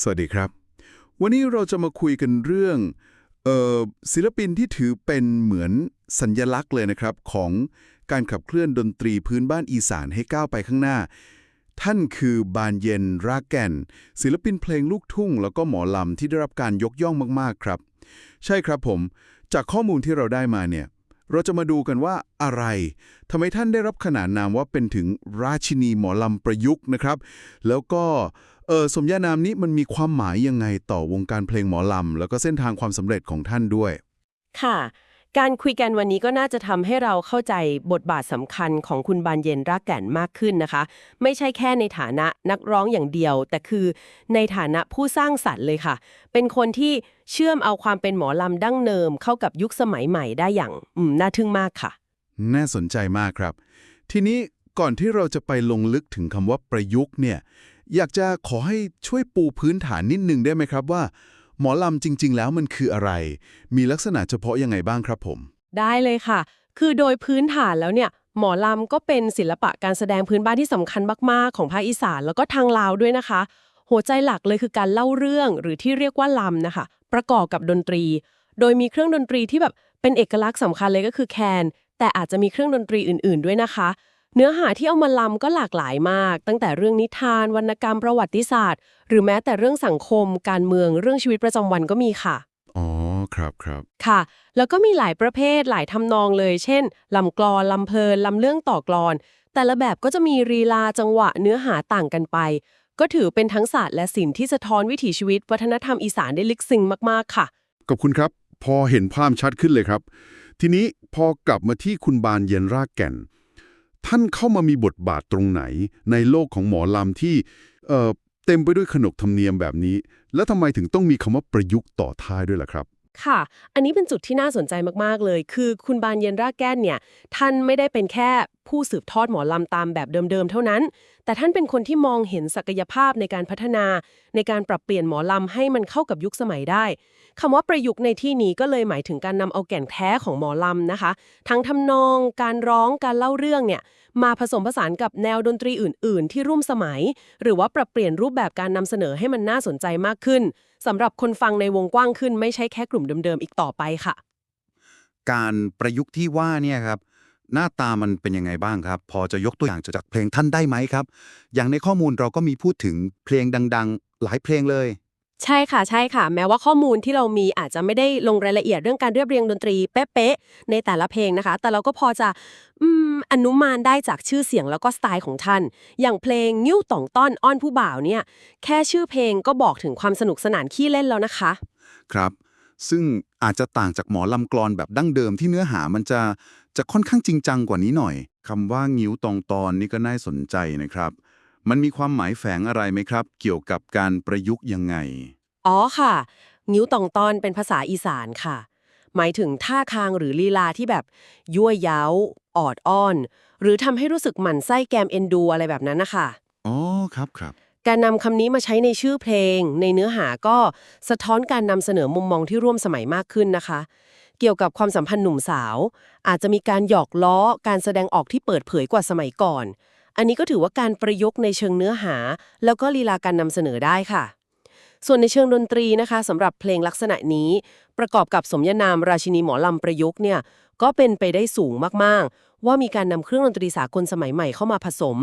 สวัสดีครับ วันนี้เราจะมาคุยกันเรื่องออศิลปินที่ถือเป็นเหมือนสัญญลักษณ์เลยนะครับ ของการขับเคลื่อนดนตรีพื้นบ้านอีสานให้ก้าวไปข้างหน้า ท่านคือบานเย็นรากแก่น ศิลปินเพลงลูกทุ่ง แล้วก็หมอลำที่ได้รับการยกย่องมากๆครับ ใช่ครับผม จากข้อมูลที่เราได้มาเนี่ยเราจะมาดูกันว่าอะไรทำไมท่านได้รับขนานนามว่าเป็นถึงราชินีหมอลำประยุกต์นะครับ แล้วก็ เออสมญานามนี้มันมีความหมายยังไงต่อวงการเพลงหมอลำ แล้วก็เส้นทางความสำเร็จของท่านด้วย ค่ะ การคุยกันวันนี้ก็น่าจะทำให้เราเข้าใจบทบาทสำคัญของคุณบานเย็นรากแก่นมากขึ้นนะคะ ไม่ใช่แค่ในฐานะนักร้องอย่างเดียว แต่คือในฐานะผู้สร้างสรรค์เลยค่ะ เป็นคนที่เชื่อมเอาความเป็นหมอลำดั้งเนิมเข้ากับยุคสมัยใหม่ได้อย่างอืมน่าทึ่งมากค่ะ น่าสนใจมากครับ ทีนี้ก่อนที่เราจะไปลงลึกถึงคำว่าประยุกต์เนี่ย อยากจะขอให้ช่วยปูพื้นฐานนิดนึงได้ไหมครับว่า หมอลำจริง ๆ แล้วมันคืออะไร มีลักษณะเฉพาะยังไงบ้างครับผม ได้เลยค่ะ คือโดยพื้นฐานแล้วเนี่ย หมอลำก็เป็นศิลปะการแสดงพื้นบ้านที่สำคัญมากๆ ของภาคอีสานแล้วก็ทางลาวด้วยนะคะ หัวใจหลักเลยคือการเล่าเรื่องหรือที่เรียกว่าลำนะคะ ประกอบกับดนตรี โดยมีเครื่องดนตรีที่แบบเป็นเอกลักษณ์สำคัญเลยก็คือแคนแต่อาจจะมีเครื่องดนตรีอื่น ๆ ด้วยนะคะ เนื้อหาที่เอามาลำก็หลากหลายมาก ตั้งแต่เรื่องนิทาน วรรณกรรมประวัติศาสตร์ หรือแม้แต่เรื่องสังคม การเมืองเรื่องชีวิตประจำวันก็มีค่ะอ๋อครับครับค่ะ แล้วก็มีหลายประเภทหลายทำนองเลย เช่นลำกลอนลำเพลินลำเรื่องต่อกลอน แต่ละแบบก็จะมีรีลาจังหวะเนื้อหาต่างกันไป ก็ถือเป็นทั้งศาสตร์และศิลป์ที่สะท้อนวิถีชีวิต วัฒนธรรมอีสานได้ลึกซึ้งมากๆค่ะขอบคุณครับ พอเห็นภาพชัดขึ้นเลยครับ ทีนี้พอกลับมาที่คุณบานเย็นรากแก่น ท่านเข้ามามีบทบาทตรงไหน ในโลกของหมอลำที่เอ่อเต็มไปด้วยขนบธรรมเนียมแบบนี้ แล้วทำไมถึงต้องมีคำว่าประยุกต์ต่อท้ายด้วยล่ะครับค่ะ อันนี้เป็นจุดที่น่าสนใจมาก ๆ เลย คือคุณบานเย็นรากแก้นเนี่ย ท่านไม่ได้เป็นแค่ผู้สืบทอดหมอลำตามแบบเดิม ๆ เท่านั้น แต่ท่านเป็นคนที่มองเห็นศักยภาพในการพัฒนา ในการปรับเปลี่ยนหมอลำให้มันเข้ากับยุคสมัยได้ คำว่าประยุกต์ในที่นี้ก็เลยหมายถึงการนำเอาแก่นแท้ของหมอลำนะคะ ทั้งทำนอง การร้องการเล่าเรื่องเนี่ยมาผสมผสานกับแนวดนตรีอื่น ๆ ที่ร่วมสมัย หรือว่าปรับเปลี่ยนรูปแบบการนำเสนอให้มันน่าสนใจมากขึ้นสำหรับคนฟังในวงกว้างขึ้น ไม่ใช่แค่กลุ่มเดิม ๆ อีกต่อไปค่ะ การประยุกต์ที่ว่าเนี่ยครับหน้าตามันเป็นยังไงบ้างครับ พอจะยกตัวอย่างจากเพลงท่านได้ไหมครับ อย่างในข้อมูลเราก็มีพูดถึงเพลงดัง ๆ หลายเพลงเลย ใช่ค่ะใช่ค่ะ แม้ว่าข้อมูลที่เรามีอาจจะไม่ได้ลงรายละเอียดเรื่องการเรียบเรียงดนตรีเป๊ะๆในแต่ละเพลงนะคะ แต่เราก็พอจะอืมอนุมานได้จากชื่อเสียงแล้วก็สไตล์ของท่าน อย่างเพลงนิ้วต่องต้อนอ้อนผู้บ่าวเนี่ย แค่ชื่อเพลงก็บอกถึงความสนุกสนานขี้เล่นแล้วนะคะ ครับ ซึ่งอาจจะต่างจากหมอลำกลอนแบบดั้งเดิมที่เนื้อหามันจะจะค่อนข้างจริงจังกว่านี้หน่อยคำว่างิ้วตองตอนนี่ก็น่าสนใจนะครับ มันมีความหมายแฝงอะไรไหมครับ เกี่ยวกับการประยุกต์ยังไง อ๋อค่ะ งิ้วตองตอนเป็นภาษาอีสานค่ะ หมายถึงท่าทางหรือลีลาที่แบบยั่วเย้าออดอ้อน หรือทำให้รู้สึกหมั่นไส้แกมเอ็นดูอะไรแบบนั้นนะคะอ๋อครับครับ การนำคำนี้มาใช้ในชื่อเพลง ในเนื้อหาก็สะท้อนการนำเสนอมุมมองที่ร่วมสมัยมากขึ้นนะคะ เกี่ยวกับความสัมพันธ์หนุ่มสาว อาจจะมีการหยอกล้อการแสดงออกที่เปิดเผยกว่าสมัยก่อน อันนี้ก็ถือว่าการประยุกต์ในเชิงเนื้อหา แล้วก็ลีลาการนำเสนอได้ค่ะ ส่วนในเชิงดนตรีนะคะสำหรับเพลงลักษณะนี้ ประกอบกับสมญานามราชินีหมอลำประยุกต์เนี่ยก็เป็นไปได้สูงมากๆ ว่ามีการนำเครื่องดนตรีสากลสมัยใหม่เข้ามาผสม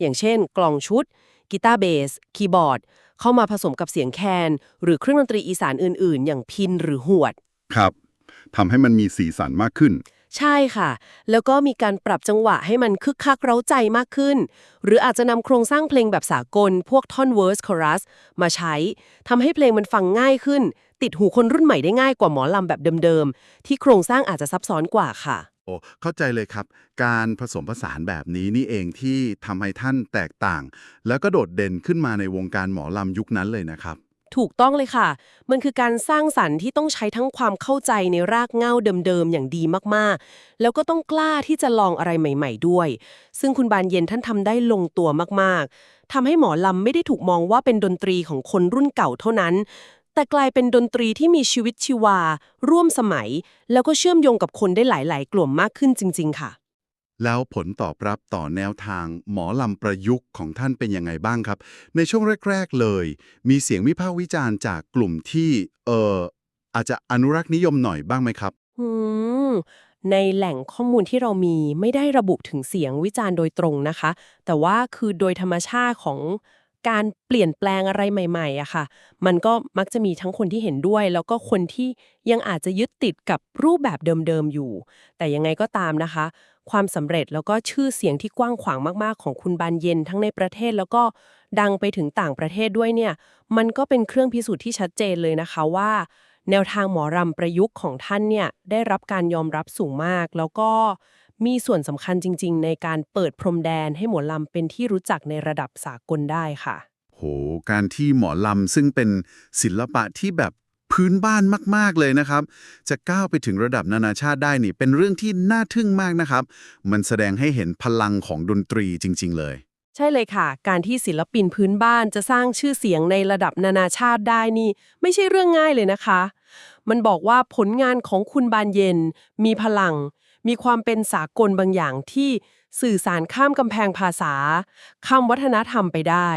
อย่างเช่น กลองชุดกีตาร์เบส คีย์บอร์ด เข้ามาผสมกับเสียงแคน หรือเครื่องดนตรีอีสานอื่น ๆ อย่างพินหรือหวด ครับทำให้มันมีสีสันมากขึ้น ใช่ค่ะ แล้วก็มีการปรับจังหวะให้มันคึกคักเร้าใจมากขึ้น หรืออาจจะนำโครงสร้างเพลงแบบสากล พวกท่อนเวอร์สคอรัสมาใช้ทำให้เพลงมันฟังง่ายขึ้น ติดหูคนรุ่นใหม่ได้ง่ายกว่าหมอลำแบบเดิมๆ ที่โครงสร้างอาจจะซับซ้อนกว่าค่ะ โอ้เข้าใจเลยครับ การผสมผสานแบบนี้นี่เองที่ทำให้ท่านแตกต่าง แล้วก็โดดเด่นขึ้นมาในวงการหมอลำยุคนั้นเลยนะครับ ถูกต้องเลยค่ะ มันคือการสร้างสรรค์ที่ต้องใช้ทั้งความเข้าใจในรากเง้าเดิมๆ อย่างดีมากๆ แล้วก็ต้องกล้าที่จะลองอะไรใหม่ ๆ ด้วย ซึ่งคุณบานเย็นท่านทำได้ลงตัวมากๆ ทำให้หมอลำไม่ได้ถูกมองว่าเป็นดนตรีของคนรุ่นเก่าเท่านั้น แต่กลายเป็นดนตรีที่มีชีวิตชีวา ร่วมสมัย แล้วก็เชื่อมโยงกับคนได้หลาย ๆ กลุ่มมากขึ้นจริง ๆ ค่ะ แล้วผลตอบรับต่อแนวทางหมอลำประยุกต์ของท่านเป็นยังไงบ้างครับ ในช่วงแรก ๆ เลย มีเสียงวิพากษ์วิจารณ์จากกลุ่มที่เอออาจจะอนุรักษ์นิยมหน่อยบ้างไหมครับอืมในแหล่งข้อมูลที่เรามีไม่ได้ระบุถึงเสียงวิจารณ์โดยตรงนะคะ แต่ว่าคือโดยธรรมชาติของการเปลี่ยนแปลงอะไรใหม่ๆอะค่ะ มันก็มักจะมีทั้งคนที่เห็นด้วย แล้วก็คนที่ยังอาจจะยึดติดกับรูปแบบเดิมๆอยู่ แต่ยังไงก็ตามนะคะ ความสำเร็จแล้วก็ชื่อเสียงที่กว้างขวางมากๆ ของคุณบานเย็นทั้งในประเทศแล้วก็ดังไปถึงต่างประเทศด้วยเนี่ย มันก็เป็นเครื่องพิสูจน์ที่ชัดเจนเลยนะคะว่า แนวทางหมอรำประยุกต์ของท่านเนี่ยได้รับการยอมรับสูงมาก แล้วก็มีส่วนสำคัญจริง ๆ ในการเปิดพรมแดนให้หมอลำเป็นที่รู้จักในระดับสากลได้ค่ะ โห การที่หมอลำซึ่งเป็นศิลปะที่แบบ พื้นบ้านมาก ๆ เลยนะครับ จะก้าวไปถึงระดับนานาชาติได้นี่ เป็นเรื่องที่น่าทึ่งมากนะครับ มันแสดงให้เห็นพลังของดนตรีจริง ๆ เลย ใช่เลยค่ะ การที่ศิลปินพื้นบ้านจะสร้างชื่อเสียงในระดับนานาชาติได้นี่ ไม่ใช่เรื่องง่ายเลยนะคะ มันบอกว่าผลงานของคุณบานเย็น มีพลัง มีความเป็นสากลบางอย่างที่สื่อสารข้ามกำแพงภาษาข้ามวัฒนธรรมไปได้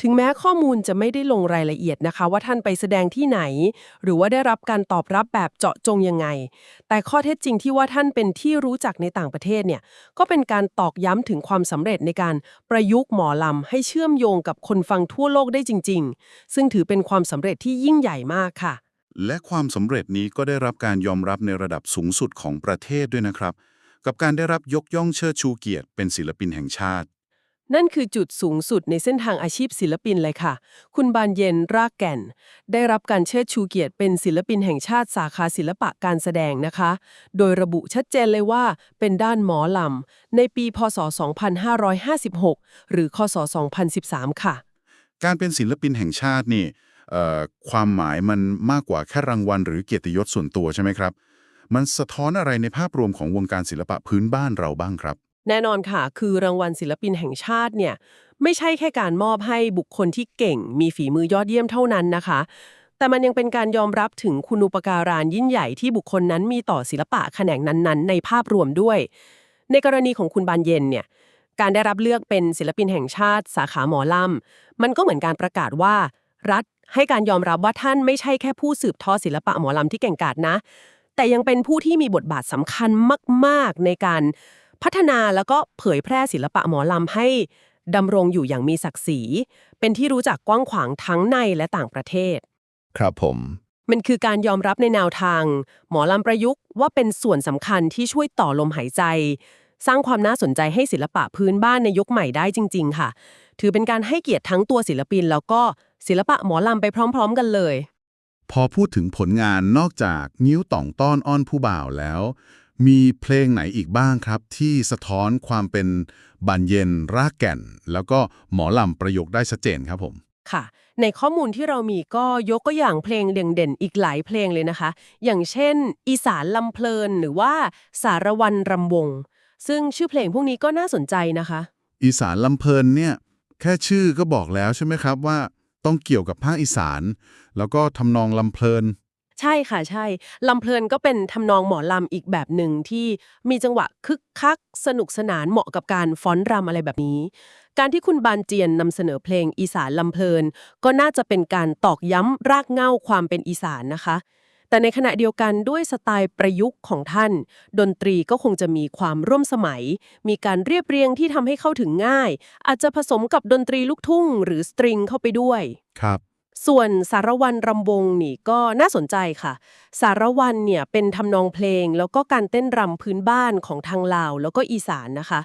ถึงแม้ข้อมูลจะไม่ได้ลงรายละเอียดนะคะ ว่าท่านไปแสดงที่ไหน หรือว่าได้รับการตอบรับแบบเจาะจงยังไง แต่ข้อเท็จจริงที่ว่าท่านเป็นที่รู้จักในต่างประเทศเนี่ยก็เป็นการตอกย้ำถึงความสำเร็จในการประยุกต์หมอลำให้เชื่อมโยงกับคนฟังทั่วโลกได้จริง ๆ ซึ่งถือเป็นความสำเร็จที่ยิ่งใหญ่มากค่ะ และความสำเร็จนี้ก็ได้รับการยอมรับในระดับสูงสุดของประเทศด้วยนะครับ กับการได้รับยกย่องเชิดชูเกียรติเป็นศิลปินแห่งชาติ นั่นคือจุดสูงสุดในเส้นทางอาชีพศิลปินเลยค่ะ คุณบานเย็นรากแก่น ได้รับการเชิดชูเกียรติเป็นศิลปินแห่งชาติสาขาศิลปะการแสดงนะคะ โดยระบุชัดเจนเลยว่าเป็นด้านหมอลำ ในปีพศ 2556 หรือคศ 2013 ค่ะ การเป็นศิลปินแห่งชาตินี่ความหมายมันมากกว่าแค่รางวัลหรือเกียรติยศส่วนตัวใช่ไหมครับ มันสะท้อนอะไรในภาพรวมของวงการศิลปะพื้นบ้านเราบ้างครับ แน่นอนค่ะ คือรางวัลศิลปินแห่งชาติเนี่ยไม่ใช่แค่การมอบให้บุคคลที่เก่ง มีฝีมือยอดเยี่ยมเท่านั้นนะคะ แต่มันยังเป็นการยอมรับถึงคุณูปการานยิ่งใหญ่ที่บุคคลนั้นมีต่อศิลปะแขนงนั้นๆ ในภาพรวมด้วย ในกรณีของคุณบานเย็นเนี่ยการได้รับเลือกเป็นศิลปินแห่งชาติ สาขาหมอลำมันก็เหมือนการประกาศว่า รัฐให้การยอมรับว่าท่านไม่ใช่แค่ผู้สืบทอดศิลปะหมอลำที่เก่งกาจนะ แต่ยังเป็นผู้ที่มีบทบาทสำคัญมาก ๆ ในการ พัฒนาแล้วก็เผยแพร่ศิลปะหมอลำให้ดำรงอยู่อย่างมีศักดิ์ศรี เป็นที่รู้จักกว้างขวางทั้งในและต่างประเทศ ครับผม มันคือการยอมรับในแนวทาง หมอลำประยุกต์ว่าเป็นส่วนสำคัญที่ช่วยต่อลมหายใจ สร้างความน่าสนใจให้ศิลปะพื้นบ้านในยุคใหม่ได้จริง ๆ ค่ะ ถือเป็นการให้เกียรติทั้งตัวศิลปิน แล้วก็ศิลปะหมอลำไปพร้อม ๆ กันเลย พอพูดถึงผลงานนอกจากนิ้วต่องต้อนอ้อนผู้บ่าวแล้ว มีเพลงไหนอีกบ้างครับ ที่สะท้อนความเป็นบันเย็นรากแก่น แล้วก็หมอลำประโยคได้ชัดเจนครับผม ค่ะ ในข้อมูลที่เรามีก็ยกตัวอย่างเพลงเด่นๆอีกหลายเพลงเลยนะคะ อย่างเช่น อีสานลำเพลินหรือว่าสารวันรำวง ซึ่งชื่อเพลงพวกนี้ก็น่าสนใจนะคะ อีสานลำเพลินเนี่ยแค่ชื่อก็บอกแล้วใช่ไหมครับว่า ต้องเกี่ยวกับภาคอีสาน แล้วก็ทำนองลำเพลิน ใช่ค่ะใช่ลำเพลินก็เป็นทำนองหมอลำอีกแบบหนึ่งที่มีจังหวะคึกคัก สนุกสนานเหมาะกับการฟ้อนรำอะไรแบบนี้ การที่คุณบานเจียนนำเสนอเพลงอีสานลำเพลิน ก็น่าจะเป็นการตอกย้ำรากเหง้าความเป็นอีสานนะคะ แต่ในขณะเดียวกันด้วยสไตล์ประยุกต์ของท่าน ดนตรีก็คงจะมีความร่วมสมัย มีการเรียบเรียงที่ทำให้เข้าถึงง่าย อาจจะผสมกับดนตรีลูกทุ่ง หรือสตริงเข้าไปด้วย ครับ ส่วนสารวันรำวงนี่ก็น่าสนใจค่ะ สารวันเนี่ยเป็นทำนองเพลงแล้วก็การเต้นรำพื้นบ้านของทางลาว แล้วก็อีสานนะคะ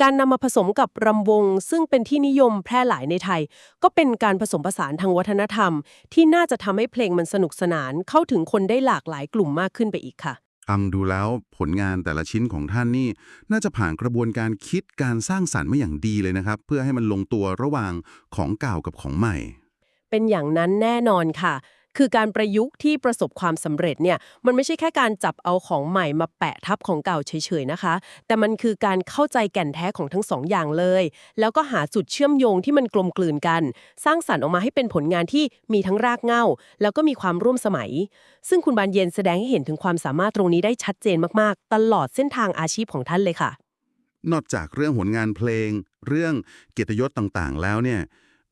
การนำมาผสมกับรำวง ซึ่งเป็นที่นิยมแพร่หลายในไทย ก็เป็นการผสมผสานทางวัฒนธรรม ที่น่าจะทำให้เพลงมันสนุกสนานเข้าถึงคนได้หลากหลายกลุ่มมากขึ้นไปอีกค่ะฟังดูแล้วผลงานแต่ละชิ้นของท่านนี่ น่าจะผ่านกระบวนการคิดการสร้างสรรค์มาอย่างดีเลยนะครับ เพื่อให้มันลงตัวระหว่างของเก่ากับของใหม่ เป็นอย่างนั้นแน่นอนค่ะ คือการประยุกต์ที่ประสบความสำเร็จเนี่ยมันไม่ใช่แค่การจับเอาของใหม่มาแปะทับของเก่าเฉยๆนะคะ แต่มันคือการเข้าใจแก่นแท้ของทั้งสองอย่างเลย แล้วก็หาจุดเชื่อมโยงที่มันกลมกลืนกัน สร้างสรรค์ออกมาให้เป็นผลงานที่มีทั้งรากเหง้า แล้วก็มีความร่วมสมัย ซึ่งคุณบานเย็นแสดงให้เห็นถึงความสามารถตรงนี้ได้ชัดเจนมากๆ ตลอดเส้นทางอาชีพของท่านเลยค่ะนอกจากเรื่องผลงานเพลง เรื่องเกียรติยศต่างๆ แล้วเนี่ย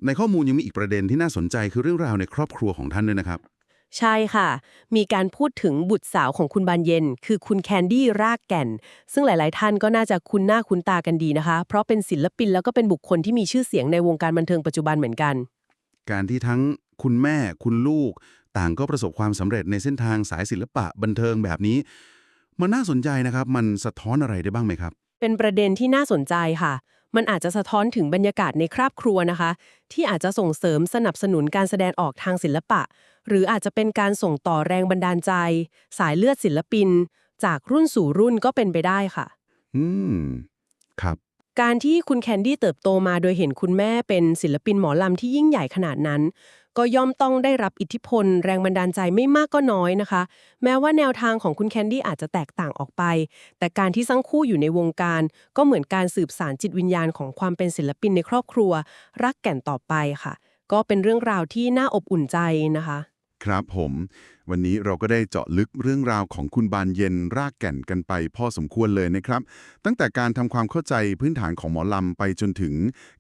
ในข้อมูลยังมีอีกประเด็นที่น่าสนใจคือเรื่องราวในครอบครัวของท่านด้วยนะครับ ใช่ค่ะ มีการพูดถึงบุตรสาวของคุณบานเย็น คือคุณแคนดี้รากแก่น ซึ่งหลาย ๆ ท่านก็น่าจะคุ้นหน้าคุ้นตากันดีนะคะ เพราะเป็นศิลปินแล้วก็เป็นบุคคลที่มีชื่อเสียงในวงการบันเทิงปัจจุบันเหมือนกัน การที่ทั้งคุณแม่คุณลูก ต่างก็ประสบความสำเร็จในเส้นทางสายศิลปะบันเทิงแบบนี้ มันน่าสนใจนะครับ มันสะท้อนอะไรได้บ้างไหมครับ เป็นประเด็นที่น่าสนใจค่ะ มันอาจจะสะท้อนถึงบรรยากาศในครอบครัวนะคะ ที่อาจจะส่งเสริมสนับสนุนการแสดงออกทางศิลปะ หรืออาจจะเป็นการส่งต่อแรงบันดาลใจ สายเลือดศิลปิน จากรุ่นสู่รุ่นก็เป็นไปได้ค่ะ อืม ครับ การที่คุณแคนดี้เติบโตมาโดยเห็นคุณแม่เป็นศิลปินหมอลำที่ยิ่งใหญ่ขนาดนั้น ก็ย่อมต้องได้รับอิทธิพล แรงบันดาลใจไม่มากก็น้อยนะคะ แม้ว่าแนวทางของคุณแคนดี้อาจจะแตกต่างออกไป แต่การที่ทั้งคู่อยู่ในวงการ ก็เหมือนการสืบสารจิตวิญญาณของความเป็นศิลปินในครอบครัว รักแก่นต่อไปค่ะ ก็เป็นเรื่องราวที่น่าอบอุ่นใจนะคะ ครับผม วันนี้เราก็ได้เจาะลึกเรื่องราวของคุณบานเย็นรากแก่นกันไปพอสมควรเลยนะครับ ตั้งแต่การทำความเข้าใจพื้นฐานของหมอลำไปจนถึง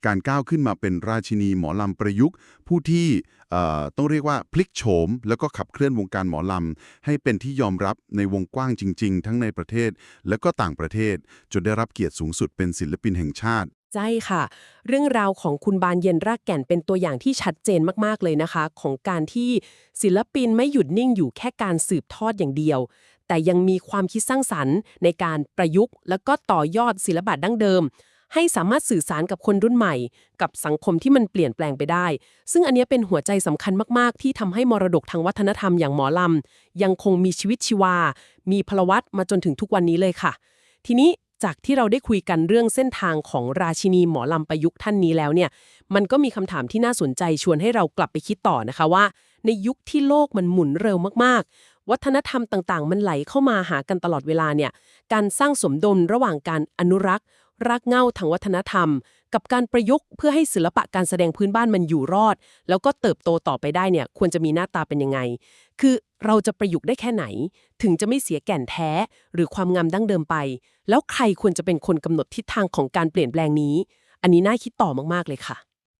การก้าวขึ้นมาเป็นราชินีหมอลำประยุกต์ ผู้ที่ต้องเรียกว่าพลิกโฉม แล้วก็ขับเคลื่อนวงการหมอลำ ให้เป็นที่ยอมรับในวงกว้างจริง ๆ ทั้งในประเทศ และก็ต่างประเทศจนได้รับเกียรติสูงสุดเป็นศิลปินแห่งชาติ ใช่ค่ะ เรื่องราวของคุณบานเย็นรากแก่นเป็นตัวอย่างที่ชัดเจนมากๆเลยนะคะ ของการที่ศิลปินไม่หยุดนิ่งอยู่แค่การสืบทอดอย่างเดียว แต่ยังมีความคิดสร้างสรรค์ ในการประยุกต์ แล้วก็ต่อยอดศิลปะดั้งเดิม ให้สามารถสื่อสารกับคนรุ่นใหม่ กับสังคมที่มันเปลี่ยนแปลงไปได้ ซึ่งอันนี้เป็นหัวใจสำคัญมากๆ ที่ทำให้มรดกทางวัฒนธรรมอย่างหมอลำยังคงมีชีวิตชีวา มีพลวัตมาจนถึงทุกวันนี้เลยค่ะ ทีนี้ จากที่เราได้คุยกันเรื่องเส้นทางของราชินีหมอลำประยุกต์ท่านนี้แล้วเนี่ย มันก็มีคำถามที่น่าสนใจชวนให้เรากลับไปคิดต่อนะคะว่า ในยุคที่โลกมันหมุนเร็วมากๆ วัฒนธรรมต่างๆ มันไหลเข้ามาหากันตลอดเวลาเนี่ย การสร้างสมดุลระหว่างการอนุรักษ์ รากเหง้าทางวัฒนธรรม กับการประยุกต์เพื่อให้ศิลปะการแสดงพื้นบ้านมันอยู่รอด แล้วก็เติบโตต่อไปได้เนี่ยควรจะมีหน้าตาเป็นยังไง คือเราจะประยุกต์ได้แค่ไหน ถึงจะไม่เสียแก่นแท้ หรือความงามดั้งเดิมไป แล้วใครควรจะเป็นคนกำหนดทิศทางของการเปลี่ยนแปลงนี้ อันนี้น่าคิดต่อมากๆเลยค่ะ